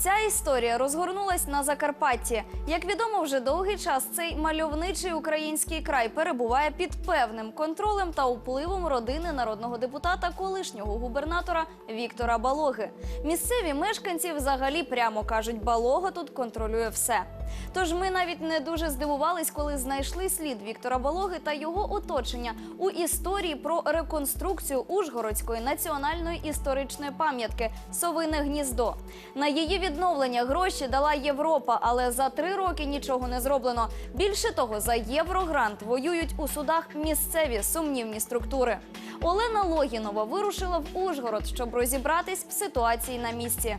Ця історія розгорнулась на Закарпатті. Як відомо, вже довгий час цей мальовничий український край перебуває під певним контролем та впливом родини народного депутата, колишнього губернатора Віктора Балоги. Місцеві мешканці взагалі прямо кажуть, Балога тут контролює все. Тож ми навіть не дуже здивувались, коли знайшли слід Віктора Балоги та його оточення у історії про реконструкцію Ужгородської національної історичної пам'ятки Совине гніздо. На її відновлення гроші дала Європа, але за три роки нічого не зроблено. Більше того, за єврогрант воюють у судах місцеві сумнівні структури. Олена Логінова вирушила в Ужгород, щоб розібратись в ситуації на місці.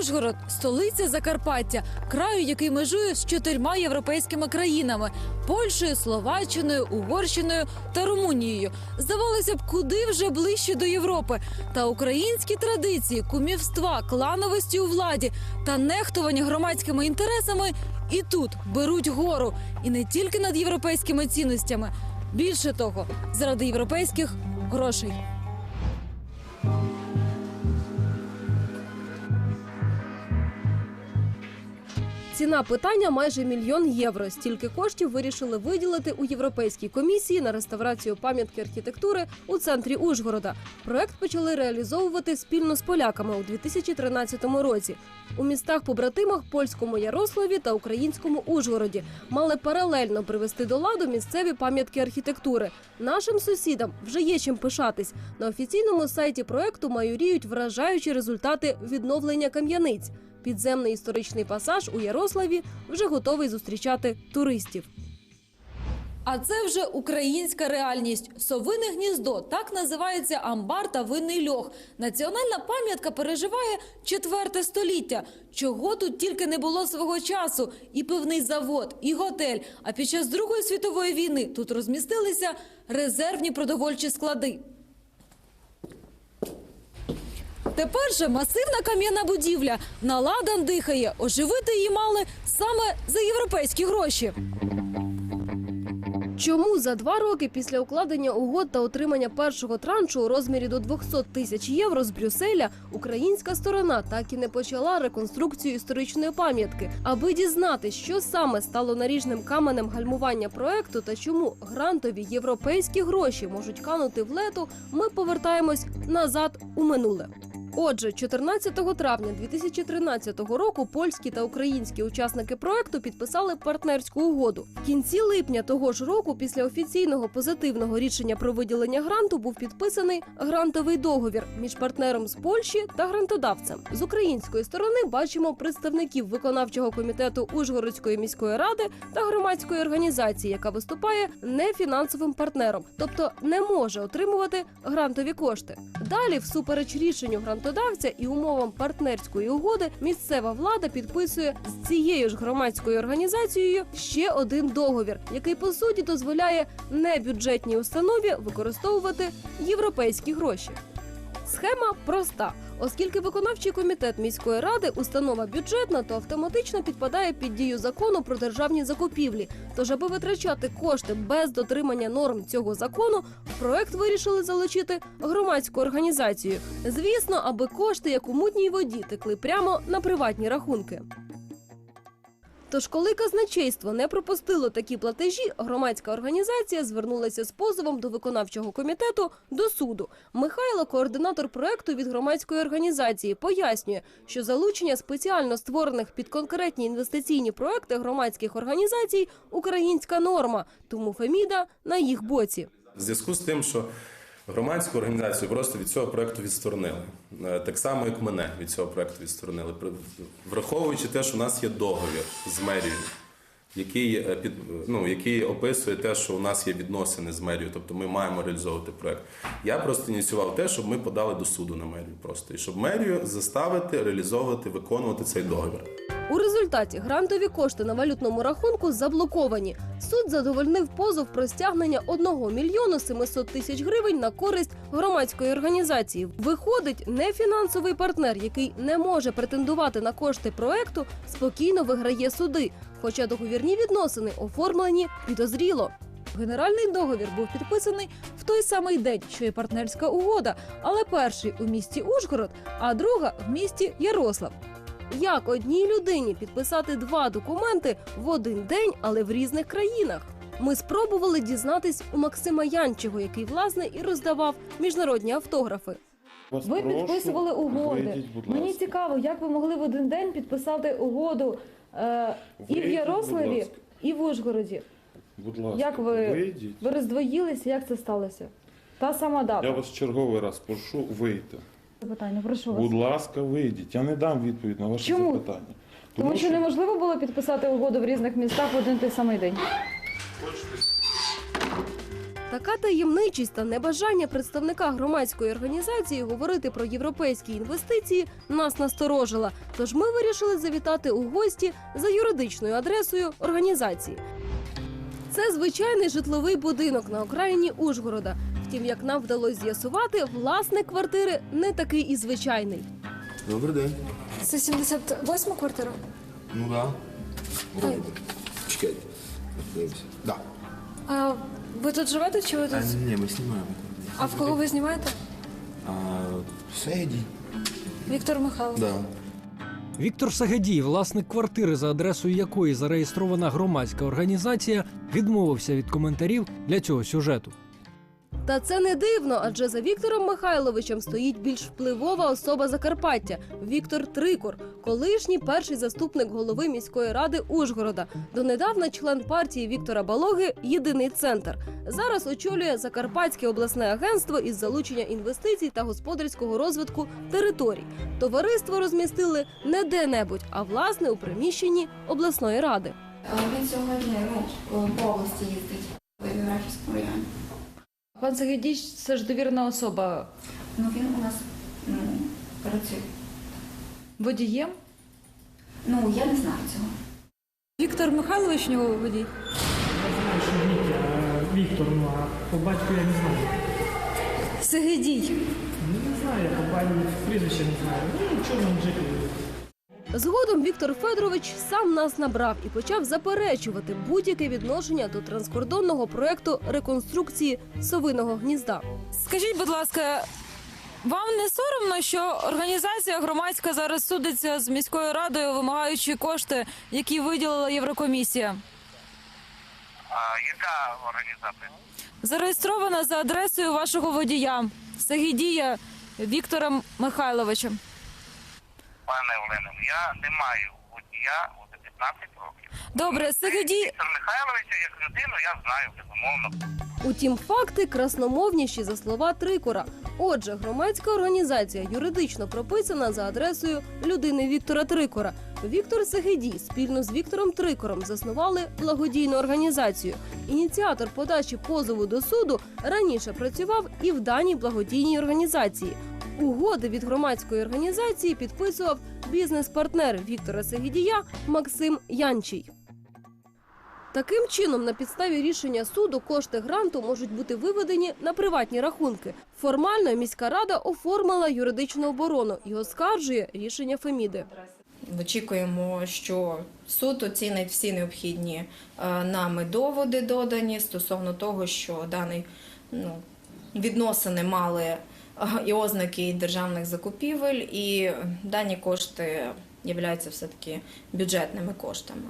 Ужгород столиця Закарпаття, краю, який межує з чотирма європейськими країнами: Польщею, Словаччиною, Угорщиною та Румунією. Здавалося б, куди вже ближче до Європи. Та українські традиції, кумівства, клановості у владі та нехтування громадськими інтересами і тут беруть гору, і не тільки над європейськими цінностями. Більше того, заради європейських грошей. Ціна питання майже мільйон євро. Стільки коштів вирішили виділити у Європейській комісії на реставрацію пам'ятки архітектури у центрі Ужгорода. Проект почали реалізовувати спільно з поляками у 2013 році. У містах побратимах польському Ярославі та українському Ужгороді мали паралельно привести до ладу місцеві пам'ятки архітектури. Нашим сусідам вже є чим пишатись. На офіційному сайті проекту майоріють вражаючі результати відновлення кам'яниць. Підземний історичний пасаж у Ярославі вже готовий зустрічати туристів. А це вже українська реальність. Совине гніздо так називається амбар та винний льох. Національна пам'ятка переживає четверте століття. Чого тут тільки не було свого часу: і пивний завод, і готель. А під час Другої світової війни тут розмістилися резервні продовольчі склади. Тепер же масивна кам'яна будівля наладан дихає. Оживити її мали саме за європейські гроші. Чому за два роки після укладення угод та отримання першого траншу у розмірі до 200 тисяч євро з Брюсселя українська сторона так і не почала реконструкцію історичної пам'ятки, аби дізнати, що саме стало наріжним каменем гальмування проекту та чому грантові європейські гроші можуть канути в лету, ми повертаємось назад у минуле. Отже, 14 травня 2013 року польські та українські учасники проекту підписали партнерську угоду. В кінці липня того ж року, після офіційного позитивного рішення про виділення гранту, був підписаний грантовий договір між партнером з Польщі та грантодавцем. З української сторони бачимо представників виконавчого комітету Ужгородської міської ради та громадської організації, яка виступає нефінансовим партнером, тобто не може отримувати грантові кошти. Далі, всупереч рішенню грантодавця і умовам партнерської угоди, місцева влада підписує з цією ж громадською організацією ще один договір, який по суті дозволяє небюджетній установі використовувати європейські гроші. Схема проста. Оскільки виконавчий комітет міської ради установа бюджетна, то автоматично підпадає під дію закону про державні закупівлі. Тож, аби витрачати кошти без дотримання норм цього закону, в проект вирішили залучити громадську організацію. Звісно, аби кошти, як у мутній воді, текли прямо на приватні рахунки. Тож, коли казначейство не пропустило такі платежі, громадська організація звернулася з позовом до виконавчого комітету до суду. Михайло, координатор проекту від громадської організації, пояснює, що залучення спеціально створених під конкретні інвестиційні проекти громадських організацій українська норма, тому Феміда на їх боці. В зв'язку з тим, що громадську організацію просто від цього проекту відсторонили. Е, Так само, як мене від цього проекту відсторонили. Враховуючи те, що у нас є договір з мерією, який, е, під, ну, який описує те, що у нас є відносини з мерією, тобто ми маємо реалізовувати проект. Я просто ініціював те, щоб ми подали до суду на мерію просто, і щоб мерію заставити реалізовувати, виконувати цей договір. У результаті грантові кошти на валютному рахунку заблоковані. Суд задовольнив позов про стягнення 1 мільйону 700 тисяч гривень на користь громадської організації. Виходить, нефінансовий партнер, який не може претендувати на кошти проекту, спокійно виграє суди, хоча договірні відносини оформлені підозріло. Генеральний договір був підписаний в той самий день, що і партнерська угода, але перший у місті Ужгород, а друга в місті Ярослав. Як одній людині підписати два документи в один день, але в різних країнах? Ми спробували дізнатись у Максима Янчего, який власне і роздавав міжнародні автографи. Вас Ви прошу, підписували угоди. вийдіть, Мені цікаво, як ви могли в один день підписати угоду е, і в Ярославі, і в Ужгороді. Будь ласка, Як ви- вийдіть. Ви роздвоїлися, як це сталося? Та сама дата. Я вас черговий раз прошу вийти. Запитання, прошу вас. Будь ласка, вийдіть. Я не дам відповідь на ваше Чому? запитання. Тому що неможливо було підписати угоду в різних містах в один той самий день. Така таємничість та небажання представника громадської організації говорити про європейські інвестиції нас насторожила. Тож ми вирішили завітати у гості за юридичною адресою організації. Це звичайний житловий будинок на окраїні Ужгорода. Втім, як нам вдалося з'ясувати, власник квартири не такий і звичайний. Добрий день. Це 78 квартира? Ну да. Вроде. Чекайте. Дивимося. Да. А ви тут живете чи ви тут? А, ні, ми знімаємо. А в кого ви знімаєте? А, Седі. Віктор Михайлович. Да. Віктор Сагадій, власник квартири, за адресою якої зареєстрована громадська організація, відмовився від коментарів для цього сюжету. Та це не дивно, адже за Віктором Михайловичем стоїть більш впливова особа Закарпаття Віктор Трикор, колишній перший заступник голови міської ради Ужгорода, донедавна член партії Віктора Балоги Єдиний центр. Зараз очолює Закарпатське обласне агентство із залучення інвестицій та господарського розвитку територій. Товариство розмістили не де-небудь, а власне у приміщенні обласної ради. Він сьогодні ну, по області їздить в Євграфівському районі. Пан Сагідіч це ж довірена особа Ну він у нас ну, працює. водієм. Ну я не знаю цього. Віктор Михайлович у нього водій. Я знаю, що Вітя, а Віктор, ну а по батьку я не знаю. Сагідій. Ну не знаю, я по батьку прізвище не знаю. Ну, чорному жителю. Згодом Віктор Федорович сам нас набрав і почав заперечувати будь-яке відношення до транскордонного проекту реконструкції совиного гнізда. Скажіть, будь ласка, вам не соромно, що організація громадська зараз судиться з міською радою, вимагаючи кошти, які виділила Єврокомісія? А яка організація? Зареєстрована за адресою вашого водія Сагідія Віктора Михайловича. Пане Олено, я не маю водія уже 15 років. Добре, Сагідій. Віктор Михайловича як людину я знаю, безумовно. Утім, факти красномовніші за слова Трикора. Отже, громадська організація юридично прописана за адресою людини Віктора Трикора. Віктор Сегедій спільно з Віктором Трикором заснували благодійну організацію. Ініціатор подачі позову до суду раніше працював і в даній благодійній організації. Угоди від громадської організації підписував бізнес-партнер Віктора Сегедія Максим Янчий. Таким чином, на підставі рішення суду кошти гранту можуть бути виведені на приватні рахунки. Формально міська рада оформила юридичну оборону і оскаржує рішення Феміди. Очікуємо, що суд оцінить всі необхідні е, нами доводи додані стосовно того, що дані ну, відносини мали і ознаки державних закупівель, і дані кошти являються все-таки бюджетними коштами.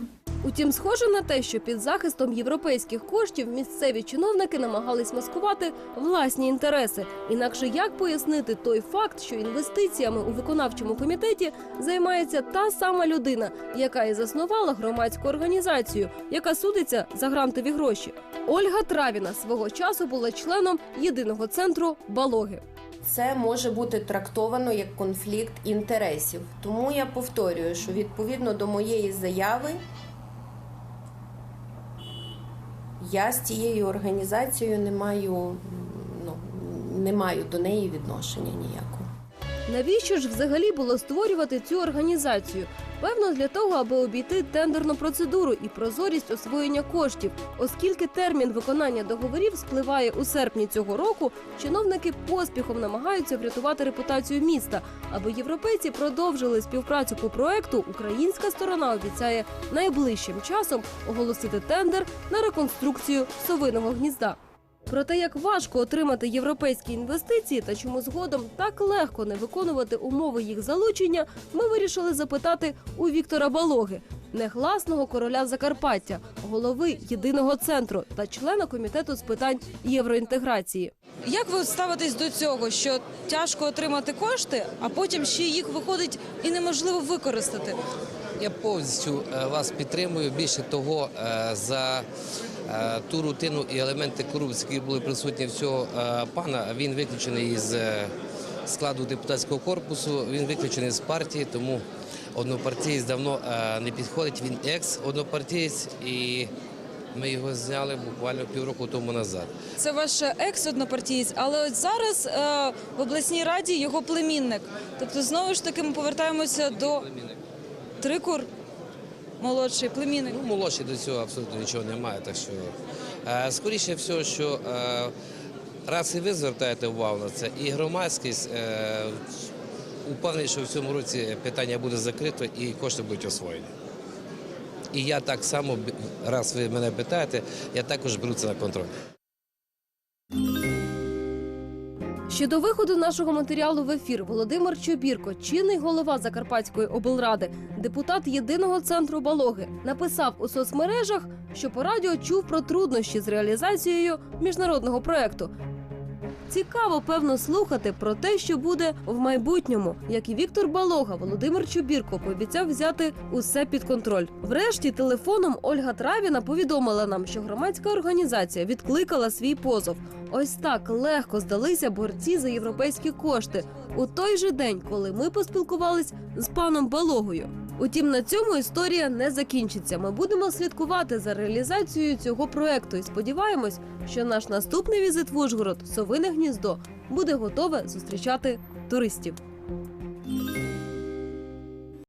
Утім, схоже на те, що під захистом європейських коштів місцеві чиновники намагались маскувати власні інтереси. Інакше як пояснити той факт, що інвестиціями у виконавчому комітеті займається та сама людина, яка і заснувала громадську організацію, яка судиться за грантові гроші. Ольга Травіна свого часу була членом єдиного центру Балоги. Це може бути трактовано як конфлікт інтересів. Тому я повторюю, що відповідно до моєї заяви я з цією організацією не маю, ну, не маю до неї відношення ніякого. Навіщо ж взагалі було створювати цю організацію? Певно, для того, аби обійти тендерну процедуру і прозорість освоєння коштів. Оскільки термін виконання договорів спливає у серпні цього року, чиновники поспіхом намагаються врятувати репутацію міста. Аби європейці продовжили співпрацю по проекту, українська сторона обіцяє найближчим часом оголосити тендер на реконструкцію совиного гнізда. Про те, як важко отримати європейські інвестиції та чому згодом так легко не виконувати умови їх залучення, ми вирішили запитати у Віктора Балоги, негласного короля Закарпаття, голови єдиного центру та члена комітету з питань євроінтеграції. Як ви ставитесь до цього, що тяжко отримати кошти, а потім ще їх виходить і неможливо використати? Я повністю е, вас підтримую. Більше того, е, за ту рутину і елементи корупції, які були присутні в цього е, пана, він виключений із е, складу депутатського корпусу, він виключений з партії, тому однопартієць давно е, не підходить. Він екс-однопартієць і ми його зняли буквально півроку тому назад. Це ваш екс-однопартієць, але от зараз е, в обласній раді його племінник. Тобто, знову ж таки, ми повертаємося до Трикур, молодший племінник. Ну, молодший до цього абсолютно нічого немає. Так що е, скоріше всього, що е, раз і ви звертаєте увагу на це, і громадськість е, упевнений, що в цьому році питання буде закрито і кошти будуть освоєні. І я так само, раз ви мене питаєте, я також беру це на контроль. Ще до виходу нашого матеріалу в ефір Володимир Чобірко, чинний голова Закарпатської облради, депутат єдиного центру Балоги, написав у соцмережах, що по радіо чув про труднощі з реалізацією міжнародного проекту. Цікаво, певно, слухати про те, що буде в майбутньому. Як і Віктор Балога, Володимир Чубірко пообіцяв взяти усе під контроль. Врешті телефоном Ольга Травіна повідомила нам, що громадська організація відкликала свій позов. Ось так легко здалися борці за європейські кошти у той же день, коли ми поспілкувались з паном Балогою. Утім, на цьому історія не закінчиться. Ми будемо слідкувати за реалізацією цього проекту і сподіваємось, що наш наступний візит в Ужгород Совине гніздо буде готове зустрічати туристів.